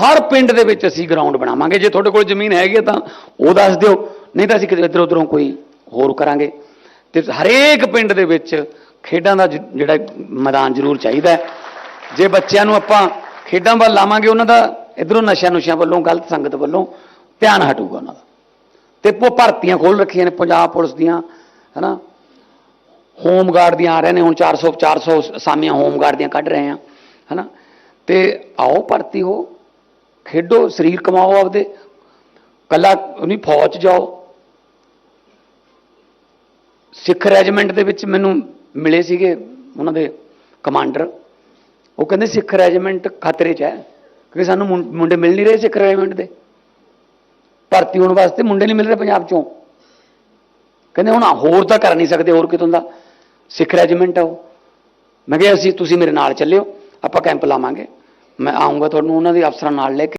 ਹਰ ਪਿੰਡ ਦੇ ਵਿੱਚ ਅਸੀਂ ਗਰਾਊਂਡ ਬਣਾਵਾਂਗੇ। ਜੇ ਤੁਹਾਡੇ ਕੋਲ ਜ਼ਮੀਨ ਹੈਗੀ ਹੈ ਤਾਂ ਉਹ ਦੱਸ ਦਿਓ। ਨਹੀਂ ਤਾਂ ਅਸੀਂ ਕਿਤੇ ਇੱਧਰ ਉੱਧਰੋਂ ਕੋਈ ਹੋਰ ਕਰਾਂਗੇ। ਤੇ ਹਰੇਕ ਪਿੰਡ ਦੇ ਵਿੱਚ ਖੇਡਾਂ ਦਾ ਜਿਹੜਾ ਮੈਦਾਨ ਜ਼ਰੂਰ ਚਾਹੀਦਾ ਜੇ ਬੱਚਿਆਂ ਨੂੰ ਆਪਾਂ ਖੇਡਾਂ ਵੱਲ ਲਾਵਾਂਗੇ, ਉਹਨਾਂ ਦਾ ਇਧਰੋਂ ਨਸ਼ਿਆਂ ਨੁਸ਼ਿਆਂ ਵੱਲੋਂ, ਗਲਤ ਸੰਗਤ ਵੱਲੋਂ ਧਿਆਨ ਹਟੂਗਾ ਉਹਨਾਂ ਦਾ। ਤੇ ਉਹ ਭਰਤੀਆਂ ਖੋਲ ਰੱਖੀਆਂ ਨੇ, ਪੰਜਾਬ ਪੁਲਿਸ ਦੀਆਂ, ਹਨਾ? ਹੋਮ ਗਾਰਡ ਦੀਆਂ ਆ ਰਹੇ ਨੇ, ਹੁਣ 400 400 ਅਸਾਮੀਆਂ ਹੋਮਗਾਰਡ ਦੀਆਂ ਕੱਢ ਰਹੇ ਆ, ਹਨਾ? ਤੇ ਆਓ ਭਰਤੀ ਹੋ। ਖੇਡੋ, ਸਰੀਰ ਕਮਾਓ ਆਪਦੇ। ਕੱਲਾ ਨਹੀਂ ਫੌਜ 'ਚ ਜਾਓ। ਸਿੱਖ ਰੈਜੀਮੈਂਟ ਦੇ ਵਿੱਚ ਮੈਨੂੰ ਮਿਲੇ ਸੀਗੇ ਉਹਨਾਂ ਦੇ ਕਮਾਂਡਰ। ਉਹ ਕਹਿੰਦੇ ਸਿੱਖ ਰੈਜੀਮੈਂਟ ਖਤਰੇ 'ਚ ਹੈ, ਕਿਉਂਕਿ ਸਾਨੂੰ ਮੁੰਡੇ ਮਿਲ ਨਹੀਂ ਰਹੇ ਸਿੱਖ ਰੈਜੀਮੈਂਟ ਦੇ। ਭਰਤੀ ਹੋਣ ਵਾਸਤੇ ਮੁੰਡੇ ਨਹੀਂ ਮਿਲ ਰਹੇ ਪੰਜਾਬ 'ਚੋਂ। ਕਹਿੰਦੇ ਹੁਣ ਹੋਰ ਤਾਂ ਕਰ ਨਹੀਂ ਸਕਦੇ, ਹੋਰ ਕਿਤੋਂ ਦਾ ਸਿੱਖ ਰੈਜੀਮੈਂਟ ਆ ਉਹ। ਮੈਂ ਕਿਹਾ, ਅਸੀਂ, ਤੁਸੀਂ ਮੇਰੇ ਨਾਲ ਚੱਲਿਓ, ਆਪਾਂ ਕੈਂਪ ਲਾਵਾਂਗੇ। ਮੈਂ ਆਉਂਗਾ ਤੁਹਾਨੂੰ, ਉਹਨਾਂ ਦੇ ਅਫਸਰਾਂ ਨਾਲ ਲੈ ਕੇ